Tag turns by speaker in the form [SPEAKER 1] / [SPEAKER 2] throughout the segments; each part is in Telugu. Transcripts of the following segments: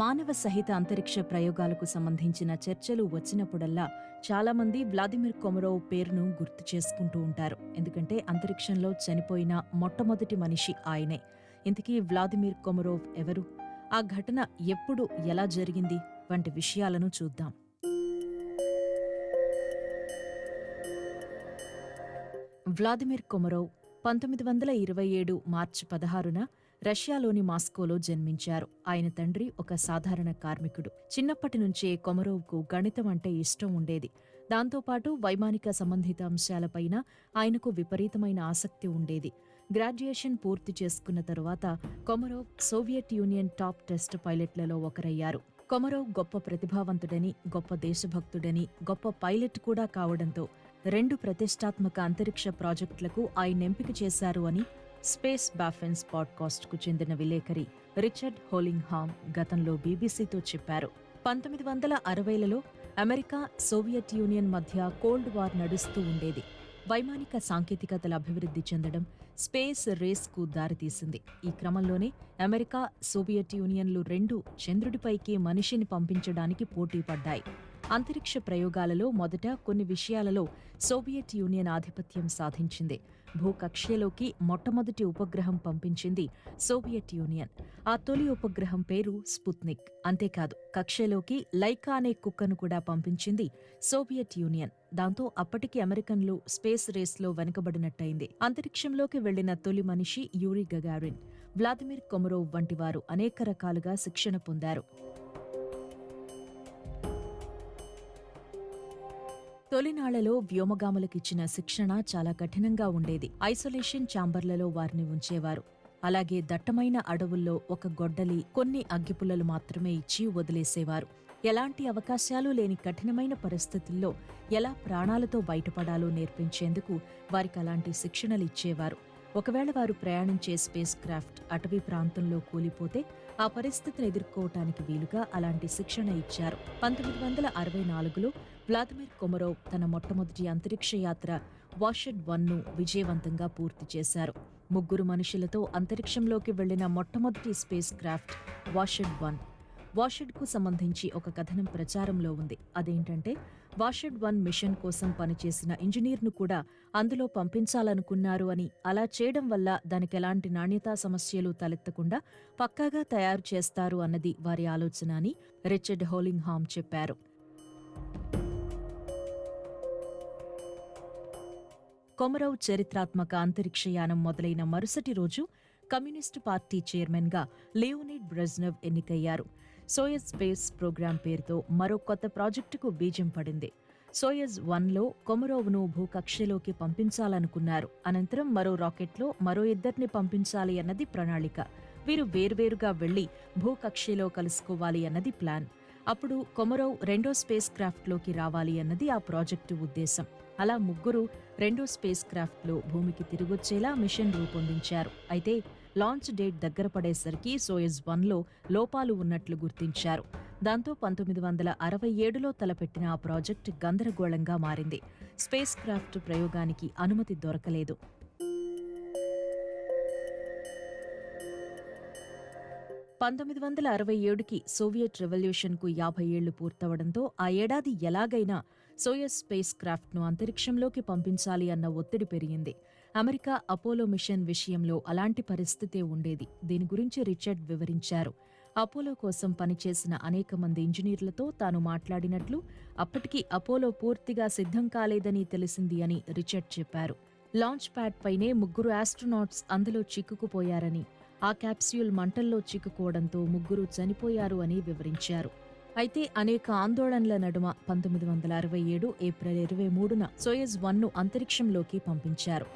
[SPEAKER 1] మానవ సహిత అంతరిక్ష ప్రయోగాలకు సంబంధించిన చర్చలు వచ్చినప్పుడల్లా చాలామంది వ్లాదిమిర్ కొమరోవ్ పేరును గుర్తు చేసుకుంటూ ఉంటారు. ఎందుకంటే అంతరిక్షంలో చనిపోయిన మొట్టమొదటి మనిషి ఆయనే. ఇంతకీ వ్లాదిమిర్ కొమరోవ్ ఎవరు? ఆ ఘటన ఎప్పుడు ఎలా జరిగింది? వంటి విషయాలను చూద్దాం. వ్లాదిమిర్ కొమరోవ్ పంతొమ్మిది వందల ఇరవై ఏడు మార్చి పదహారున రష్యాలోని మాస్కోలో జన్మించారు. ఆయన తండ్రి ఒక సాధారణ కార్మికుడు. చిన్నప్పటి నుంచే కొమరోవ్కు గణితం అంటే ఇష్టం ఉండేది. దాంతోపాటు వైమానిక సంబంధిత అంశాలపైన ఆయనకు విపరీతమైన ఆసక్తి ఉండేది. గ్రాడ్యుయేషన్ పూర్తి చేసుకున్న తరువాత Komarov Soviet Union top test పైలట్లలో ఒకరయ్యారు. కొమరోవ్ గొప్ప ప్రతిభావంతుడని గొప్ప దేశభక్తుడని గొప్ప పైలట్ కూడా కావడంతో రెండు ప్రతిష్టాత్మక అంతరిక్ష ప్రాజెక్టులకు ఆయన ఎంపిక చేశారు అని స్పేస్ బాఫెన్స్ పాడ్కాస్ట్కు చెందిన విలేకరి రిచర్డ్ హోలింగ్హామ్ గతంలో బీబీసీతో చెప్పారు. పంతొమ్మిది వందల అరవైలలో అమెరికా సోవియట్ యూనియన్ మధ్య కోల్డ్ వార్ నడుస్తూ ఉండేది. వైమానిక సాంకేతికతల అభివృద్ధి చెందడం స్పేస్ రేస్కు దారితీసింది. ఈ క్రమంలోనే అమెరికా సోవియట్ యూనియన్లు రెండు చంద్రుడిపైకి మనిషిని పంపించడానికి పోటీ పడ్డాయి. అంతరిక్ష ప్రయోగాలలో మొదట కొన్ని విషయాలలో సోవియట్ యూనియన్ ఆధిపత్యం సాధించింది. భూకక్ష్యలోకి మొట్టమొదటి ఉపగ్రహం పంపించింది సోవియట్ యూనియన్. ఆ తొలి ఉపగ్రహం పేరు స్పుత్నిక్. అంతేకాదు కక్షలోకి లైకా అనే కుక్కను కూడా పంపించింది సోవియట్ యూనియన్. దాంతో అప్పటికి అమెరికన్లు స్పేస్ రేస్లో వెనుకబడినట్టయింది. అంతరిక్షంలోకి వెళ్ళిన తొలి మనిషి యూరి గగారిన్. వ్లాదిమిర్ కొమరోవ్ వంటి వారు అనేక రకాలుగా శిక్షణ పొందారు. తొలినాళ్ళలో వ్యోమగాములకిచ్చిన శిక్షణ చాలా కఠినంగా ఉండేది. ఐసోలేషన్ ఛాంబర్లలో వారిని ఉంచేవారు. అలాగే దట్టమైన అడవుల్లో ఒక గొడ్డలి కొన్ని అగ్గిపుల్లలు మాత్రమే ఇచ్చి వదిలేసేవారు. ఎలాంటి అవకాశాలు లేని కఠినమైన పరిస్థితుల్లో ఎలా ప్రాణాలతో బయటపడాలో నేర్పించేందుకు వారికి అలాంటి శిక్షణలు ఇచ్చేవారు ఒకవేళ వారు ప్రయాణించే స్పేస్ క్రాఫ్ట్ అటవీ ప్రాంతంలో కూలిపోతే ఆ పరిస్థితిని ఎదుర్కోవటానికి వీలుగా అలాంటి శిక్షణ ఇచ్చారు. పంతొమ్మిది వందల అరవై నాలుగులో వ్లాదిమిర్ కొమరోవ్ తన మొట్టమొదటి అంతరిక్ష యాత్ర వాషెడ్ వన్ను విజయవంతంగా పూర్తి చేశారు. ముగ్గురు మనుషులతో అంతరిక్షంలోకి వెళ్ళిన మొట్టమొదటి స్పేస్ క్రాఫ్ట్ వాషెడ్ వన్ వాషెడ్కు సంబంధించి ఒక కథనం ప్రచారంలో ఉంది. అదేంటంటే వాషెడ్ వన్ మిషన్ కోసం పనిచేసిన ఇంజనీర్ను కూడా అందులో పంపించాలనుకున్నారు అని అలా చేయడం వల్ల దానికి ఎలాంటి నాణ్యతా సమస్యలు తలెత్తకుండా పక్కాగా తయారు చేస్తారు అన్నది వారి ఆలోచన అని రిచర్డ్ హోలింగ్హామ్ చెప్పారు. కొమరవ్ చరిత్రాత్మక అంతరిక్షయానం మొదలైన మరుసటి రోజు కమ్యూనిస్టు పార్టీ చైర్మన్గా లియోనిడ్ బ్రెజ్నవ్ ఎన్నికయ్యారు. సోయజ్ స్పేస్ ప్రోగ్రాం పేరుతో మరో కొత్త ప్రాజెక్టుకు బీజం పడింది. సోయజ్ వన్లో కొమరోవ్ను భూకక్షలోకి పంపించాలనుకున్నారు. అనంతరం మరో రాకెట్లో మరో ఇద్దరిని పంపించాలి అన్నది ప్రణాళిక. వీరు వేర్వేరుగా వెళ్ళి భూకక్షలో కలుసుకోవాలి అన్నది ప్లాన్. అప్పుడు కొమరోవ్ రెండో స్పేస్ క్రాఫ్ట్లోకి రావాలి అన్నది ఆ ప్రాజెక్టు ఉద్దేశం. అలా ముగ్గురు రెండో స్పేస్ క్రాఫ్ట్లో భూమికి తిరిగొచ్చేలా మిషన్ రూపొందించారు. అయితే లాంచ్ డేట్ దగ్గర పడేసరికి సోయజ్ వన్లో లోపాలు ఉన్నట్లు గుర్తించారు. దాంతో పంతొమ్మిది వందల అరవై ఏడులో తలపెట్టిన ఆ ప్రాజెక్ట్ గందరగోళంగా మారింది. స్పేస్ క్రాఫ్ట్ ప్రయోగానికి అనుమతి దొరకలేదు. పంతొమ్మిది వందల అరవై ఏడుకి సోవియట్ రెవల్యూషన్కు యాభై ఏళ్ళు పూర్తవడంతో ఆ ఏడాది ఎలాగైనా సోయస్ స్పేస్ క్రాఫ్ట్ను అంతరిక్షంలోకి పంపించాలి అన్న ఒత్తిడి పెరిగింది. అమెరికా అపోలో మిషన్ విషయంలో అలాంటి పరిస్థితే ఉండేది. దీని గురించి రిచర్డ్ వివరించారు. అపోలో కోసం పనిచేసిన అనేక మంది ఇంజనీర్లతో తాను మాట్లాడినట్లు అప్పటికి అపోలో పూర్తిగా సిద్ధం కాలేదని తెలిసింది అని రిచర్డ్ చెప్పారు. లాంచ్ ప్యాడ్ పైనే ముగ్గురు ఆస్ట్రోనాట్స్ అందులో చిక్కుకుపోయారని ఆ క్యాప్స్యూల్ మంటల్లో చిక్కుకోవడంతో ముగ్గురు చనిపోయారు అని వివరించారు. అయితే అనేక ఆందోళనల నడుమ పంతొమ్మిది వందల అరవై ఏడు ఏప్రిల్ ఇరవై మూడున సోయజ్ వన్ను అంతరిక్షంలోకి పంపించారు.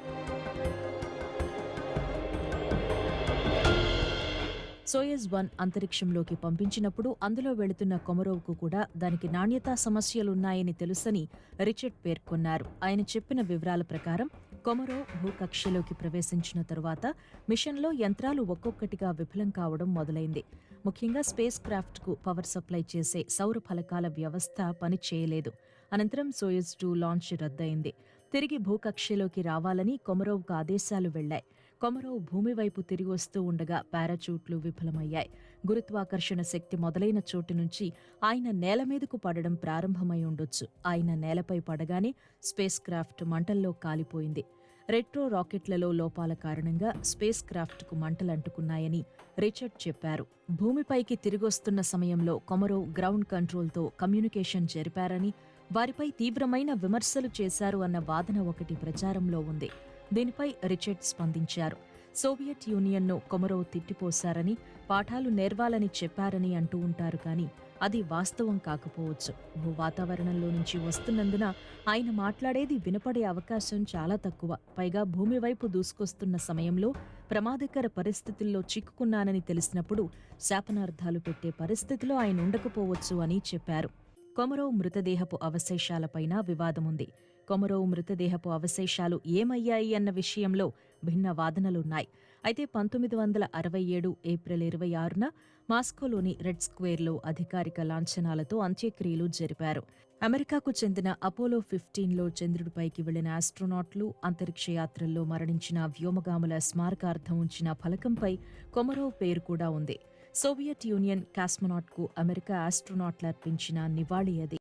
[SPEAKER 1] సోయజ్ వన్ అంతరిక్షంలోకి పంపించినప్పుడు అందులో వెళుతున్న కొమరోవ్కు కూడా దానికి నాణ్యతా సమస్యలున్నాయని తెలుసని రిచర్డ్ పేర్కొన్నారు. ఆయన చెప్పిన వివరాల ప్రకారం కొమరోవ్ భూకక్షలోకి ప్రవేశించిన తరువాత మిషన్లో యంత్రాలు ఒక్కొక్కటిగా విఫలం కావడం మొదలైంది. ముఖ్యంగా స్పేస్ క్రాఫ్ట్కు పవర్ సప్లై చేసే సౌర ఫలకాల వ్యవస్థ పని చేయలేదు. అనంతరం సోయజ్ టూ లాంచ్ రద్దయింది. తిరిగి భూకక్షలోకి రావాలని కొమరోవ్కు ఆదేశాలు వెళ్ళాయి కొమరో భూమి వైపు తిరిగి వస్తూ ఉండగా పారాచూట్లు విఫలమయ్యాయి. గురుత్వాకర్షణ శక్తి మొదలైన చోటు నుంచి ఆయన నేల మీదకు పడడం ప్రారంభమై ఉండొచ్చు. ఆయన నేలపై పడగానే స్పేస్ క్రాఫ్ట్ మంటల్లో కాలిపోయింది. రెట్రో రాకెట్లలో లోపాల కారణంగా స్పేస్ క్రాఫ్ట్కు మంటలంటుకున్నాయని రిచర్డ్ చెప్పారు. భూమిపైకి తిరిగొస్తున్న సమయంలో కొమరో గ్రౌండ్ కంట్రోల్తో కమ్యూనికేషన్ జరిపారని వారిపై తీవ్రమైన విమర్శలు చేశారు అన్న వాదన ఒకటి ప్రచారంలో ఉంది. దీనిపై రిచర్డ్ స్పందించారు. సోవియట్ యూనియన్ను కొమరో తిట్టిపోశారని పాఠాలు నేర్వాలని చెప్పారని అంటూ ఉంటారు కానీ అది వాస్తవం కాకపోవచ్చు. భూ వాతావరణంలో నుంచి వస్తున్నందున ఆయన మాట్లాడేది వినపడే అవకాశం చాలా తక్కువ. పైగా భూమి వైపు దూసుకొస్తున్న సమయంలో ప్రమాదకర పరిస్థితుల్లో చిక్కుకున్నానని తెలిసినప్పుడు శాపనార్థాలు పెట్టే పరిస్థితిలో ఆయన ఉండకపోవచ్చు అని చెప్పారు. కొమరో మృతదేహపు అవశేషాలపైన వివాదముంది. కొమరోవ్ మృతదేహపు అవశేషాలు ఏమయ్యాయి అన్న విషయంలో భిన్న వాదనలున్నాయి. అయితే పంతొమ్మిది వందల అరవై ఏడు ఏప్రిల్ ఇరవై ఆరున మాస్కోలోని రెడ్ స్క్వేర్లో అధికారిక లాంఛనాలతో అంత్యక్రియలు జరిపారు. అమెరికాకు చెందిన అపోలో ఫిఫ్టీన్లో చంద్రుడిపైకి వెళ్ళిన ఆస్ట్రోనాట్లు అంతరిక్ష యాత్రల్లో మరణించిన వ్యోమగాముల స్మారకార్థం ఉంచిన ఫలకంపై కొమరోవ్ పేరు కూడా ఉంది. సోవియట్ యూనియన్ కాస్మోనాట్కు అమెరికా ఆస్ట్రోనాట్లు అర్పించిన నివాళి అది.